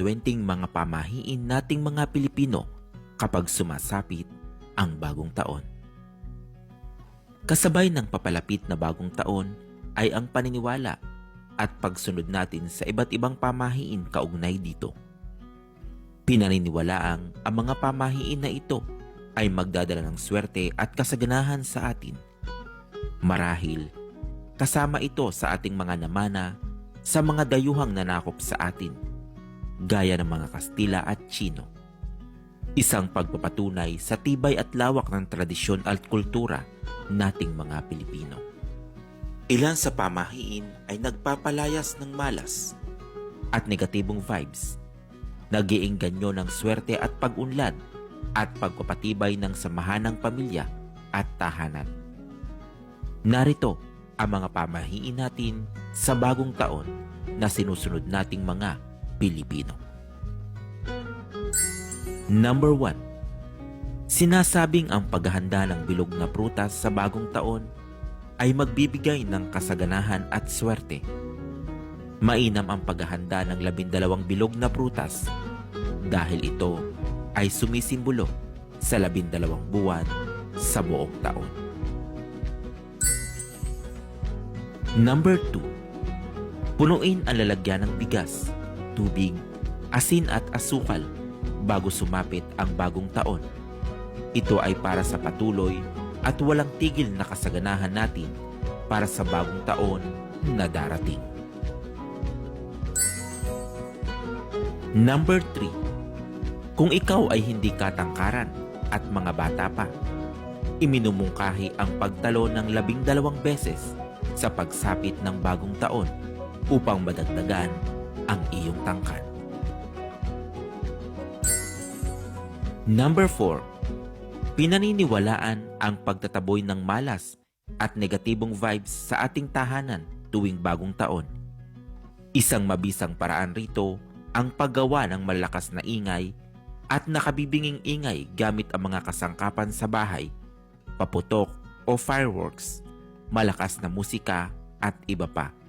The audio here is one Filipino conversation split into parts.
20 mga pamahiin nating mga Pilipino kapag sumasapit ang bagong taon. Kasabay ng papalapit na bagong taon ay ang paniniwala at pagsunod natin sa iba't ibang pamahiin kaugnay dito. Pinaniniwalaang ang mga pamahiin na ito ay magdadala ng swerte at kasaganahan sa atin. Marahil, kasama ito sa ating mga namana sa mga dayuhang nanakop sa atin, gaya ng mga Kastila at Chino. Isang pagpapatunay sa tibay at lawak ng tradisyon at kultura nating mga Pilipino. Ilan sa pamahiin ay nagpapalayas ng malas at negatibong vibes, nagiingganyo ng swerte at pag-unlad at pagpapatibay ng samahan ng pamilya at tahanan. Narito ang mga pamahiin natin sa bagong taon na sinusunod nating mga Pilipino. Number 1. Sinasabing ang paghahanda ng bilog na prutas sa bagong taon ay magbibigay ng kasaganahan at swerte. Mainam ang paghahanda ng labindalawang bilog na prutas dahil ito ay sumisimbolo sa labindalawang buwan sa buong taon. Number 2. Punuin ang lalagyan ng bigas, tubig, asin at asukal bago sumapit ang bagong taon. Ito ay para sa patuloy at walang tigil na kasaganahan natin para sa bagong taon na darating. Number 3. Kung ikaw ay hindi katangkaran at mga bata pa, iminumungkahi ang pagtalo ng labing dalawang beses sa pagsapit ng bagong taon upang madagdagan ang iyong tangkad. Number 4. Pinaniniwalaan ang pagtataboy ng malas at negatibong vibes sa ating tahanan tuwing bagong taon. Isang mabisang paraan rito ang paggawa ng malakas na ingay at nakabibinging ingay gamit ang mga kasangkapan sa bahay, paputok o fireworks malakas na musika at iba pa.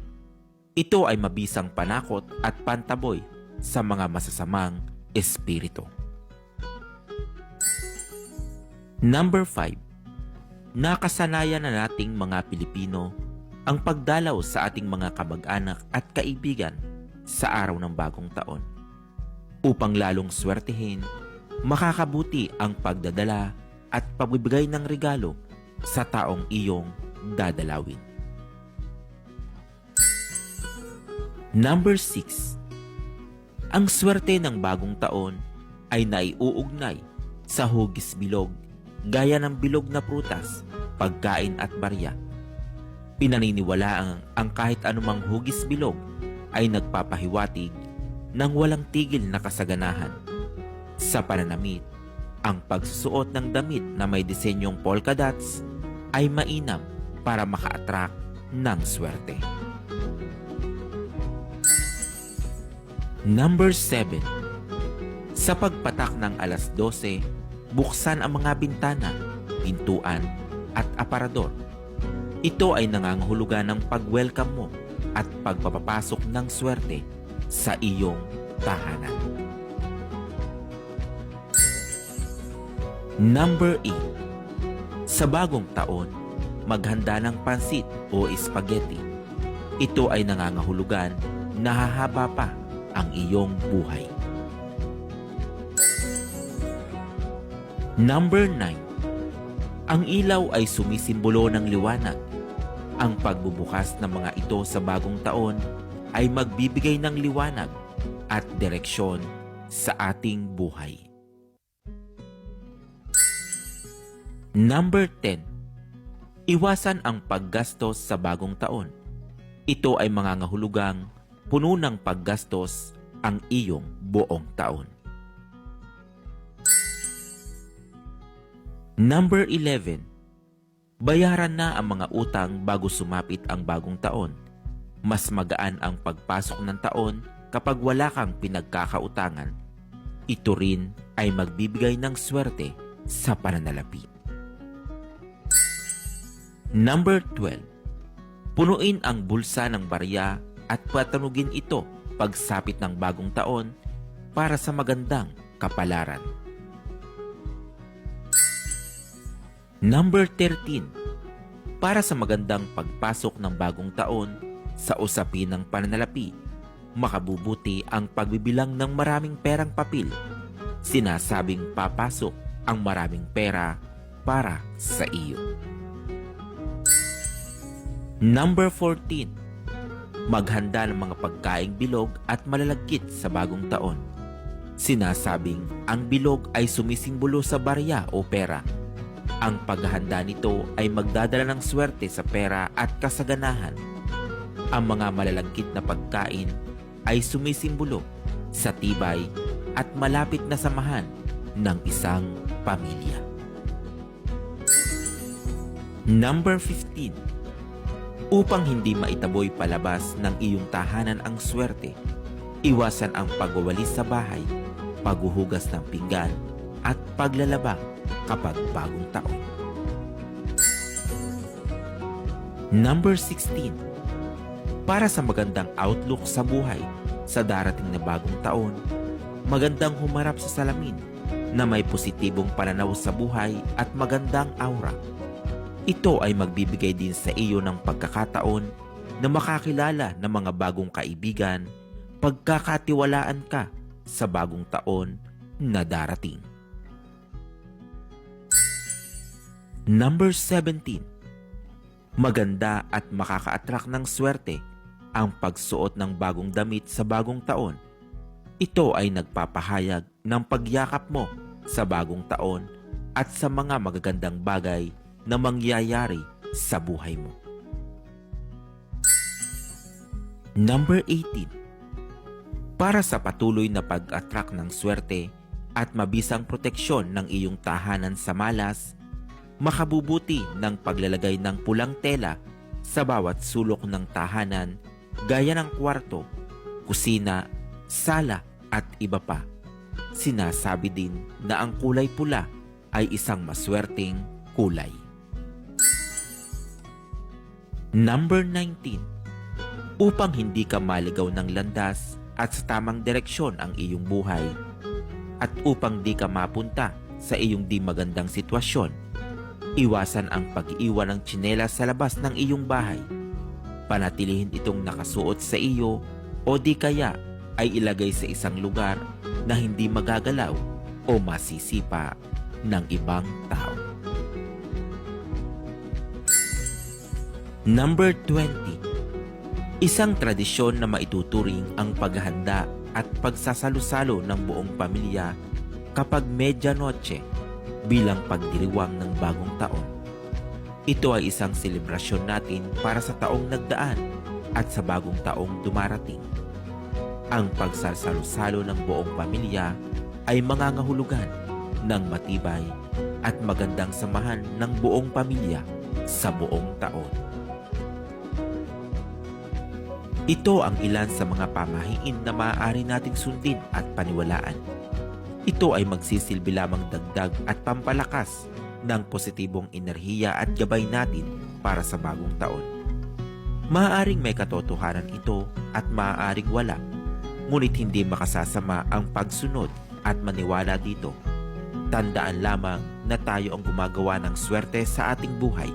Ito ay mabisang panakot at pantaboy sa mga masasamang espiritu. Number 5. Nakasanayan na nating mga Pilipino ang pagdalaw sa ating mga kamag-anak at kaibigan sa araw ng bagong taon. Upang lalong swertehin, makakabuti ang pagdadala at pagbibigay ng regalo sa taong iyong dadalawin. Number 6. Ang swerte ng bagong taon ay naiuugnay sa hugis bilog gaya ng bilog na prutas, pagkain at barya. Pinaniniwalaang ang kahit anumang hugis bilog ay nagpapahiwatig ng walang tigil na kasaganahan. Sa pananamit, ang pagsusuot ng damit na may disenyong polka dots ay mainam para maka-attract ng swerte. Number 7. Sa pagpatak ng alas 12, buksan ang mga bintana, pintuan at aparador. Ito ay nangangahulugan ng pag-welcome mo at pagpapapasok ng swerte sa iyong tahanan. Number 8. Sa bagong taon, maghanda ng pansit o spaghetti. Ito ay nangangahulugan na hahaba pa ang iyong buhay. Number 9. Ang ilaw ay sumisimbolo ng liwanag. Ang pagbubukas ng mga ito sa bagong taon ay magbibigay ng liwanag at direksyon sa ating buhay. Number 10 Iwasan ang paggastos sa bagong taon. Ito ay mangangahulugang puno ng paggastos ang iyong buong taon. Number 11. Bayaran na ang mga utang bago sumapit ang bagong taon. Mas magaan ang pagpasok ng taon kapag wala kang pinagkakautangan. Ito rin ay magbibigay ng swerte sa pananalapi. Number 12. Punuin ang bulsa ng barya at patanugin ito pagsapit ng bagong taon para sa magandang kapalaran. Number 13. Para sa magandang pagpasok ng bagong taon sa usapin ng pananalapi, makabubuti ang pagbibilang ng maraming perang papel. Sinasabing papasok ang maraming pera para sa iyo. Number 14. Maghanda ng mga pagkaing bilog at malalagkit sa bagong taon. Sinasabing ang bilog ay sumisimbolo sa barya o pera. Ang paghahanda nito ay magdadala ng swerte sa pera at kasaganahan. Ang mga malalagkit na pagkain ay sumisimbolo sa tibay at malapit na samahan ng isang pamilya. Number 15 upang hindi maitaboy palabas ng iyong tahanan ang swerte. Iwasan ang pagwawalis sa bahay, paghuhugas ng pinggan, at paglalaba kapag bagong taon. Number 16. Para sa magandang outlook sa buhay sa darating na bagong taon, magandang humarap sa salamin na may positibong pananaw sa buhay at magandang aura. Ito ay magbibigay din sa iyo ng pagkakataon na makakilala ng mga bagong kaibigan, pagkakatiwalaan ka sa bagong taon na darating. Number 17. Maganda at makaka-attract ng swerte ang pagsuot ng bagong damit sa bagong taon. Ito ay nagpapahayag ng pagyakap mo sa bagong taon at sa mga magagandang bagay na mangyayari sa buhay mo. Number 18. Para sa patuloy na pag-attract ng swerte at mabisang proteksyon ng iyong tahanan sa malas, makabubuti ng paglalagay ng pulang tela sa bawat sulok ng tahanan gaya ng kwarto, kusina, sala at iba pa. Sinasabi din na ang kulay pula ay isang maswerteng kulay. Number 19. Upang hindi ka maligaw ng landas at sa tamang direksyon ang iyong buhay at upang di ka mapunta sa iyong di magandang sitwasyon, iwasan ang pag-iwan ng tsinelas sa labas ng iyong bahay. Panatilihin itong nakasuot sa iyo o di kaya ay ilagay sa isang lugar na hindi magagalaw o masisipa ng ibang tao. Number 20. Isang tradisyon na maituturing ang paghahanda at pagsasalo-salo ng buong pamilya kapag medianoche bilang pagdiriwang ng bagong taon. Ito ay isang selebrasyon natin para sa taong nagdaan at sa bagong taong dumarating. Ang pagsasalo-salo ng buong pamilya ay mangangahulugan ng matibay at magandang samahan ng buong pamilya sa buong taon. Ito ang ilan sa mga pamahiin na maaari nating sundin at paniwalaan. Ito ay magsisilbi lamang dagdag at pampalakas ng positibong enerhiya at gabay natin para sa bagong taon. Maaaring may katotohanan ito at maaaring wala, ngunit hindi makasasama ang pagsunod at maniwala dito. Tandaan lamang na tayo ang gumagawa ng swerte sa ating buhay.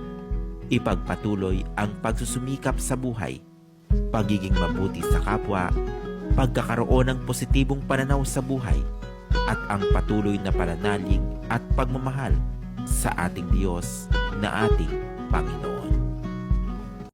Ipagpatuloy ang pagsusumikap sa buhay pagiging mabuti sa kapwa, pagkakaroon ng positibong pananaw sa buhay, at ang patuloy na pananalig at pagmamahal sa ating Diyos na ating Panginoon.